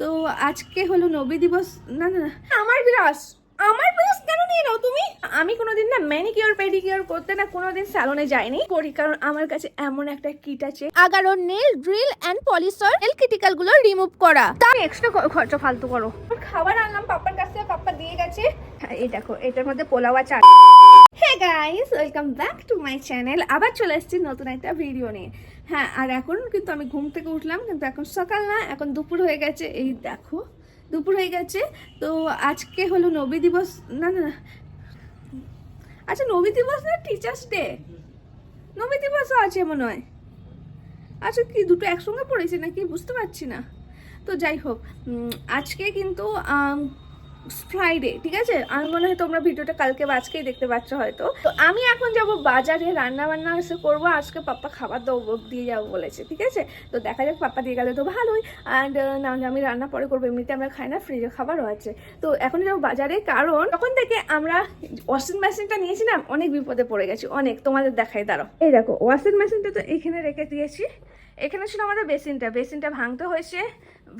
তো আজকে হলো নবী দিবস। না না আমার বিরাস। আমার বিরাস কেন নিয়ে নাও তুমি? আমি কোনোদিন না ম্যানিকিওর পেডিকিওর করতে না কোনোদিন স্যালনে যাইনি করি কারণ আমার কাছে এমন একটা কিট আছে। Agaro nail drill and polisher nail কিটিক্যালগুলো remove করা। তার এক্সট্রা খরচা ফালতু করো। খাবার আনলাম পাপ্পার কাছ থেকে পাপ্পা দিয়ে গেছে। হ্যাঁ, এই দেখো এটার মধ্যে পোলাও আর chaat. Hey guys welcome back to my channel আবার চলে এসেছি নতুন একটা ভিডিও নিয়ে। হ্যাঁ আর এখন কিন্তু আমি ঘুম থেকে উঠলাম, কিন্তু এখন সকাল না, এখন দুপুর হয়ে গেছে। এই দেখো, দুপুর হয়ে গেছে। তো আজকে হলো নবী দিবস, না না। আচ্ছা নবী দিবস না টিচার্স ডে নবী দিবসও আছে মনে হয়। আচ্ছা কি দুটো একসঙ্গে পড়েছে নাকি? বুঝতে পারছি না। তো যাই হোক আজকে কিন্তু ফ্রাইডে ঠিক আছে? আমি মনে হয় তোমরা ভিডিওটা কালকে বা আজকেই দেখতে পাচ্ছ হয়তো। তো আমি এখন যাব বাজারে রান্না বান্না এসে করব আজকে পাপ্পা খাবার দেবো দিয়ে যাব বলেছে, ঠিক আছে? তো দেখা যাক, পাপ্পা দিয়ে গেলে তো ভালোই। অ্যান্ড নাহলে আমি রান্না পরে করব, এমনিতে আমরা খাই না ফ্রিজে খাবারও আছে। তো এখন যাব বাজারে, কারণ তখন থেকে আমরা ওয়াশিং মেশিনটা নিয়েছিলাম, অনেক বিপদে পড়ে গেছি, অনেক। তোমাদের দেখাই দাঁড়ো এই দেখো ওয়াশিং মেশিনটা তো এখানে রেখে দিয়েছি। এখানে ছিল আমাদের বেসিনটা বেসিনটা ভাঙতে হয়েছে।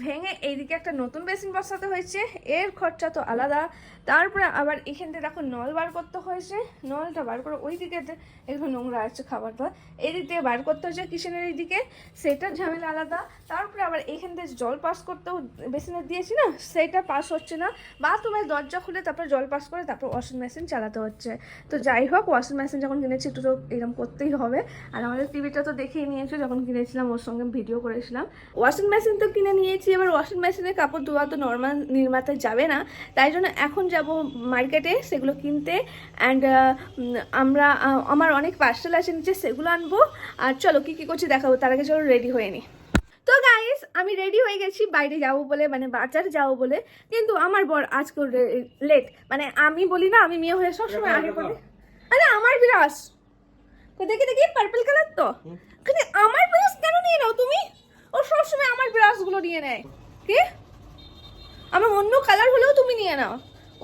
ভেঙে এইদিকে একটা নতুন বেসিন বসাতে হয়েছে। এর খরচা তো আলাদা। তারপরে আবার এখান থেকে দেখো নল বার করতে হয়েছে। নলটা বার করে ওই দিকে একটু নোংরা আছে খাবারটা এই দিক দিয়ে বার করতে হয়েছে কিচেনের এইদিকে। সেটার ঝামেলা আলাদা। তারপরে আবার এখান থেকে জল পাস করতেও বেসিনে দিয়েছি না, সেটা পাস হচ্ছে না। বাথরুমের দরজা খুলে তারপর জল পাস করে তারপর ওয়াশিং মেশিন চালাতে হচ্ছে। তো যাই হোক, ওয়াশিং মেশিন যখন কিনেছি একটু তো এরকম করতেই হবে। আর আমাদের টিভিটা তো দেখেই নিয়েছো, যখন কিনেছিলাম ওর সঙ্গে ভিডিও করেছিলাম। ওয়াশিং মেশিন তো কিনে নিয়েছি এবার ওয়াশিং মেশিনে কাপড় ধোয়া তো নর্মাল নির্মাতে যাবে না। তাই জন্য এখন যাব মার্কেটে সেগুলো কিনতে অ্যান্ড আমরা আমার অনেক পার্সেল আছে নিচে সেগুলো আনব। আর চলো কী কী করছি দেখাবো তার আগে চলো রেডি হয়ে নিই তো গাইস আমি রেডি হয়ে গেছি বাইরে যাব বলে মানে বাজারে যাব বলে। কিন্তু আমার বর আজকে লেট মানে আমি বলি না আমি মেয়ে হয়ে সবসময় আগে বলি। আরে আমার বিরাস তো দেখি দেখি পার্পল কালার তো। কিন্তু আমার বিরাস কেন নিয়ে নাও তুমি? ও সবসময় আমার ব্রাশগুলো নিয়ে নেয়। কি? আমার অন্য কালার হলেও তুমি নিয়ে নাও।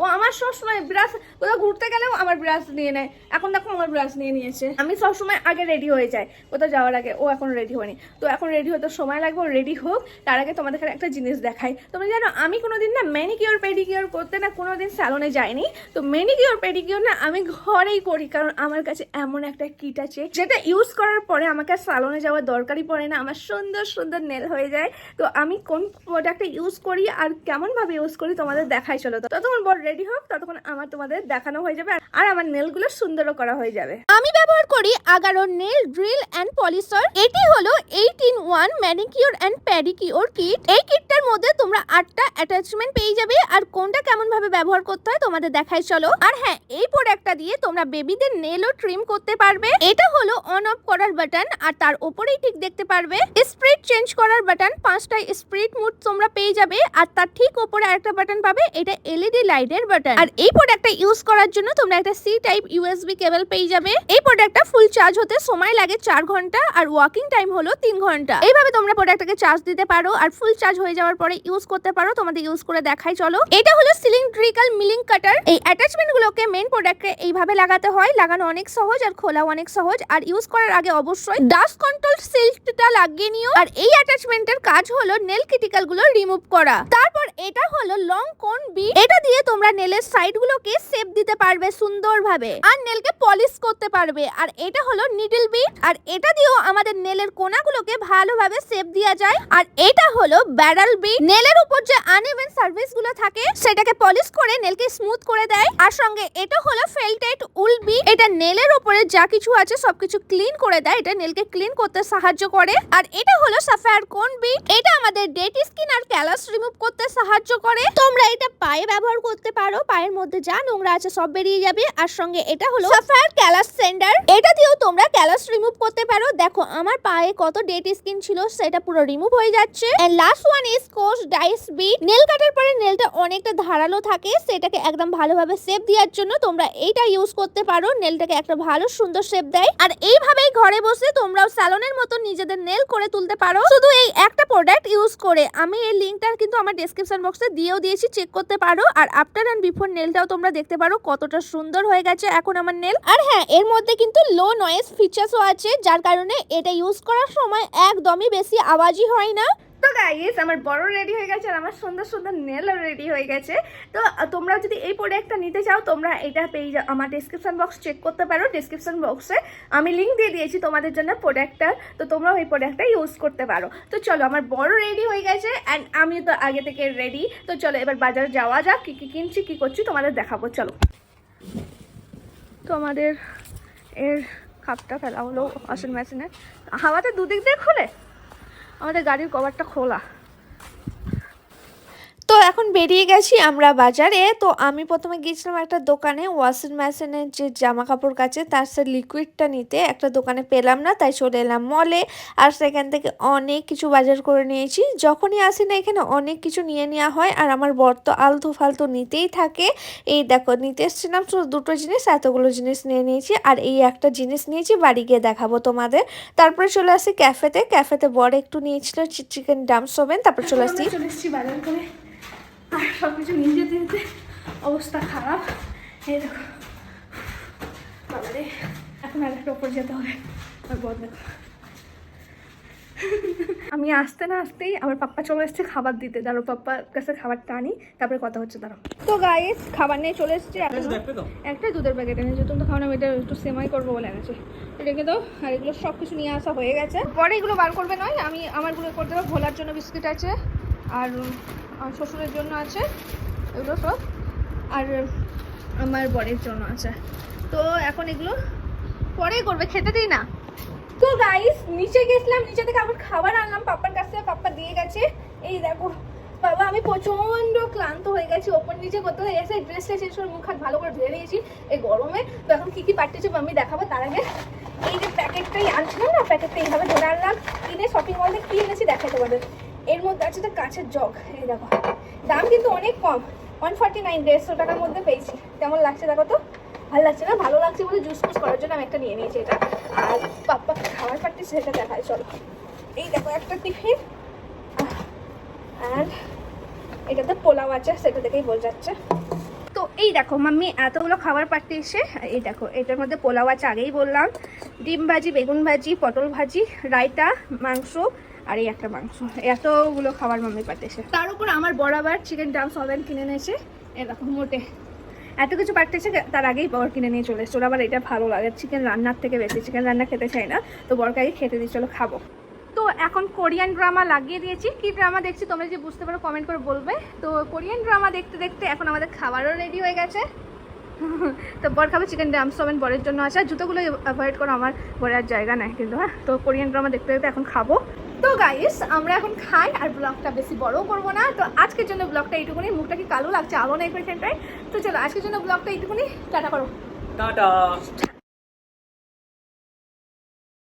ও আমার সবসময় ব্রাশ কোথাও ঘুরতে গেলেও আমার ব্রাশ নিয়ে নেয়। এখন দেখো আমার ব্রাশ নিয়ে নিয়েছে। আমি সবসময় আগে রেডি হয়ে যাই। কোথাও যাওয়ার আগে ও এখন রেডি হয়নি। তো এখন রেডি হতে সময় লাগবে, ও রেডি হোক, তার আগে তোমাদের একটা জিনিস দেখাই। তোমরা জানো, আমি কোনোদিন না ম্যানিকিওর পেডিকিওর করতে না কোনোদিন স্যালনে যাইনি। তো ম্যানিকিওর পেডিকিওর না আমি ঘরেই করি, কারণ আমার কাছে এমন একটা কিট আছে, যেটা ইউজ করার পরে আমাকে স্যালনে যাওয়ার দরকারই পড়ে না। আমার সুন্দর সুন্দর নেল হয়ে যায়। তো আমি কোন প্রোডাক্টটা ইউজ করি আর কেমনভাবে ইউজ করি তোমাদের দেখাই, চলো তো। ততক্ষণ বড় রেডি হোক, ততক্ষণ আমার তোমাদের দেখানো হয়ে যাবে আর আমার নেল নেলগুলো সুন্দরও করা হয়ে যাবে। আমি ব্যবহার করি Agaro nail drill and polisher এটি হলো eight in one manicure and pedicure kit এই কিটটার মধ্যে তোমরা আটটা অ্যাটাচমেন্ট পেয়ে যাবে আর কোনটা কেমন ভাবে ব্যবহার করতে হয় তোমাদের দেখাই চলো। আর হ্যাঁ এই প্রোডাক্টটা দিয়ে তোমরা বেবিদের নেলও ট্রিম করতে পারবে। এটা হলো অন অফ করার বাটন আর তার উপরেই ঠিক দেখতে পারবে। স্প্রিট চেঞ্জ করার বাটন পাঁচটা স্প্রিট মুড তোমরা পেয়ে যাবে, আর তার ঠিক উপরে আরেকটা বাটন পাবে, এটা এলইডি লাইটের বাটন। আর এই প্রোডাক্টটা ইউজ করার জন্য তোমরা একটা সি টাইপ ইউএসবি কেবল পেয়ে যাবে। এই প্রোডাক্টটা ফুল চার্জ হতে সময় লাগে চার ঘণ্টা আর ওয়াকিং টাইম হলো তিন ঘণ্টা। এইভাবে তোমরা প্রোডাক্টটাকে চার্জ দিতে পারো আর ফুল চার্জ হয়ে যাওয়ার পরে ইউজ করতে পারো। তোমাদের ইউজ করে দেখাই চলো। এটা হলো সিলিন্ড্রিক্যাল মিলিং কাটার এই অ্যাটাচমেন্ট গুলোকে মেন প্রোডাক্টে এইভাবে লাগাতে হয়। লাগানো অনেক সহজ আর খোলাও অনেক সহজ। আর ইউজ করার আগে অবশ্যই ডাস্ট কন্ট্রোল সিল্কটা লাগিয়ে নিও। আর এই অ্যাটাচমেন্টের কাজ হলো নেল কিটিক্যালগুলো রিমুভ করা। তারপর এটা হলো লং কোন বি এটা দিয়ে তোমরা নেলের সাইড গুলোকে শেপ দিতে পারবে সুন্দরভাবে। আর নেলকে পলিশ করতে পারবে। আর এটা হলো নিডল বিট আর এটা দিয়েও আমাদের নেলের কোনাগুলোকে ভালোভাবে শেপ দেওয়া যায়। আর এটা হলো ব্যারাল বিট নেলের উপর যে আনইভেন সার্ভিসগুলো থাকে, সেটাকে পলিশ করে নেলকে স্মুথ করে দেয়। আর সঙ্গে এটা হলো ফেল্টেড উল বিট এটা নেলের উপরে যা কিছু আছে, সবকিছু ক্লিন করে দেয়। এটা নেলকে ক্লিন করতে সাহায্য করে। আর এটা হলো সাফায়ার কোন বিট এটা আমাদের ডেট স্কিন আর ক্যালাস রিমুভ করতে সাহায্য করে। তোমরা এটা পায়ে ব্যবহার করতে পারো পায়ের মধ্যে যা নোংরা আছে সব বেরিয়ে যাবে। আর সঙ্গে এটা হলো সাফায়ার ক্যালাস সেন্ডার এটা দিয়েও তোমরা ক্যালাস রিমুভ করতে পারো। দেখো আমার পায়ে কত ডেট স্কিন ছিল সেটা পুরো রিমুভ হয়ে যাচ্ছে। এন্ড লাস্ট ওয়ান ইজ কোস ডাইস বি নেল কাটার পরে নেলটা অনেকটা ধারালো থাকে সেটাকে একদম ভালোভাবে শেপ দেওয়ার জন্য তোমরা এইটা ইউজ করতে পারো। নেলটাকে একটা ভালো সুন্দর শেপ দেয়। আর এইভাবেই ঘরে বসে তোমরাও স্যালনের মতো নিজেদের নেল করে তুলতে পারো। শুধু এই একটা প্রোডাক্ট ইউজ করে আমি এই লিঙ্কটা কিন্তু আমার ডেসক্রিপশন বক্সে দিয়েও দিয়েছি চেক করতে পারো। আর আফটার অ্যান্ড বিফোর নেলটাও তোমরা দেখতে পারো কতটা সুন্দর হয়ে গেছে এখন আমার নেল আর হ্যাঁ এর মধ্যে কিন্তু লো নয়েজ ফিচার্সও আছে, যার কারণে এটা ইউজ করার সময় একদমই বেশি আওয়াজই হয় না। তো গাইস আমার বড় রেডি হয়ে গেছে আর আমার সুন্দর সুন্দর নেলও রেডি হয়ে গেছে। তো, তোমরা যদি এই প্রোডাক্টটা নিতে চাও, তোমরা এটা পেয়ে যাও আমার ডিসক্রিপশন বক্স চেক করতে পারো। ডিসক্রিপশন বক্সে আমি লিঙ্ক দিয়ে দিয়েছি তোমাদের জন্য প্রোডাক্টটা তো, তোমরাও এই প্রোডাক্টটা ইউজ করতে পারো। তো, চলো, আমার বড় রেডি হয়ে গেছে অ্যান্ড আমি তো আগে থেকে রেডি তো, চলো, এবার বাজারে যাওয়া যাক, কী কী কিনছি, কী করছি, তোমাদের দেখাবো, চলো। তো আমাদের এর খাপটা ফেলা হলো ওয়াশিং মেশিনে হাওয়াতে দুদিক দিয়ে খোলে? আমাদের গাড়ির কভারটা খোলা। এখন বেরিয়ে গেছি আমরা বাজারে। তো আমি প্রথমে গিয়েছিলাম একটা দোকানে ওয়াশিং মেশিনের যে জামা কাপড় কাছে, তার সে লিকুইডটা নিতে। একটা দোকানে পেলাম না, তাই চলে এলাম মলে আর সেখান থেকে অনেক কিছু বাজার করে নিয়েছি। যখনই আসি না এখানে অনেক কিছু নিয়ে নেওয়া হয়। আর আমার বর তো আলতু ফালতু নিতেই থাকে। এই দেখো, নিতে এসেছিলাম শুধু দুটো জিনিস, এতগুলো জিনিস নিয়ে নিয়েছি। আর এই একটা জিনিস নিয়েছি, বাড়ি গিয়ে দেখাবো তোমাদের। তারপরে চলে আসি ক্যাফেতে ক্যাফেতে বর একটু নিয়েছিল চিকেন ডামস ওভেন। তারপর চলে আসি। চলে এসেছি বাজার করে। আর সব কিছু যেতে যেতে অবস্থা খারাপ। এই দেখো। বাবারে এখন আর একটা ওপর যেতে হবে আর বর দেখো। আমি আসতে না আসতেই আমার পাপ্পা চলে এসেছে খাবার দিতে। দাঁড়ো পাপ্পার কাছে খাবারটা আনি তারপরে কথা হচ্ছে দাঁড়ো তো গাইস খাবার নিয়ে চলে এসেছি একটাই দুধের প্যাকেট এনেছে। তুমি তো খাও না এটা একটু সেমাই করব বলে এনেছে। রেখে দাও। আর এগুলো সব কিছু নিয়ে আসা হয়ে গেছে। পরে এগুলো বার করবে নয় আমি আমারগুলো করে দেবো। ভোলার জন্য বিস্কিট আছে। আর শ্বশুরের জন্য আছে, এগুলো সব। আর আমার বরের জন্য আছে। তো এখন এগুলো পরেই করবে, খেতে দিই না। তো গাইস নিচে গেছিলাম, নিচে থেকে আবার খাবার আনলাম, পাপ্পার কাছ থেকে পাপ্পা দিয়ে গেছে। এই দেখো, বাবা, আমি প্রচণ্ড ক্লান্ত হয়ে গেছি, ওপর নিচে করতে হয়ে এসে ড্রেসটা চেঞ্জ করে মুখ হাত ভালো করে ধুয়ে নিয়েছি। এই গরমে, তো এখন কী কি পাঠিয়েছে আমি দেখাবো, তার আগে এই যে প্যাকেটটাই আনছিলাম না প্যাকেটটা এইভাবে ধরে আনলাম। কিনে শপিং মল কি এনেছি দেখাই তোমাদের। এর মধ্যে আছে তো কাঁচের জগ, এই দেখো। দাম কিন্তু অনেক কম ওয়ান ফর্টি নাইন দেড়শো টাকার মধ্যে পেয়েছি। কেমন লাগছে দেখো তো? ভালো লাগছে না? ভালো লাগছে বলে জুস ফুস করার জন্য আমি একটা নিয়ে নিয়েছি এটা। আর পাপ্পা খাবার পাচ্ছি সেটা দেখায়, চলো। এই দেখো একটা টিফিন। অ্যান্ড এটাতে পোলাও আছে, সেটা দেখেই বোঝা যাচ্ছে। তো এই দেখো, মাম্মি, এতগুলো খাবার পাঠিয়েছে এই দেখো, এটার মধ্যে পোলাও আছে আগেই বললাম। ডিম ভাজি, বেগুন ভাজি, পটল ভাজি, রায়তা, মাংস আর এই একটা মাংস। এতগুলো খাবার মাম্মি পাঠিয়েছে তার উপর আমার বরাবর চিকেন ডামস ওভেন কিনে নিয়েছে। এরকম মোটে। এত কিছু পাঠিয়েছে তার আগেই বর কিনে নিয়ে চলে এসছে। ওর আবার এটা ভালো লাগে। চিকেন রান্নার থেকে বেশি চিকেন রান্না খেতে চাই না। তো বরকে আগে খেতে দিয়ে চলো খাব। তো এখন কোরিয়ান ড্রামা লাগিয়ে দিয়েছি। কি ড্রামা দেখছি তোমরা যে বুঝতে পারো কমেন্ট করে বলবে। তো কোরিয়ান ড্রামা দেখতে দেখতে এখন আমাদের খাবারও রেডি হয়ে গেছে। তো বর খাবে চিকেন ডাম সমেন বরের জন্য আছে। জুতোগুলো অ্যাভয়েড করো, আমার বরের জায়গা নেই কিন্তু হ্যাঁ? তো কোরিয়ান ড্রামা দেখতে দেখতে এখন খাব। তো গাইস আমরা এখন খাই আর ব্লগটা বেশি বড়ও করব না। তো আজকের জন্য ব্লগটা এইটুকুনি। মুখটা কি কালো লাগছে? আলো না এখানটায় তো চলো আজকের জন্য ব্লগটা এইটুকুনি। টাটা করো। টাটা।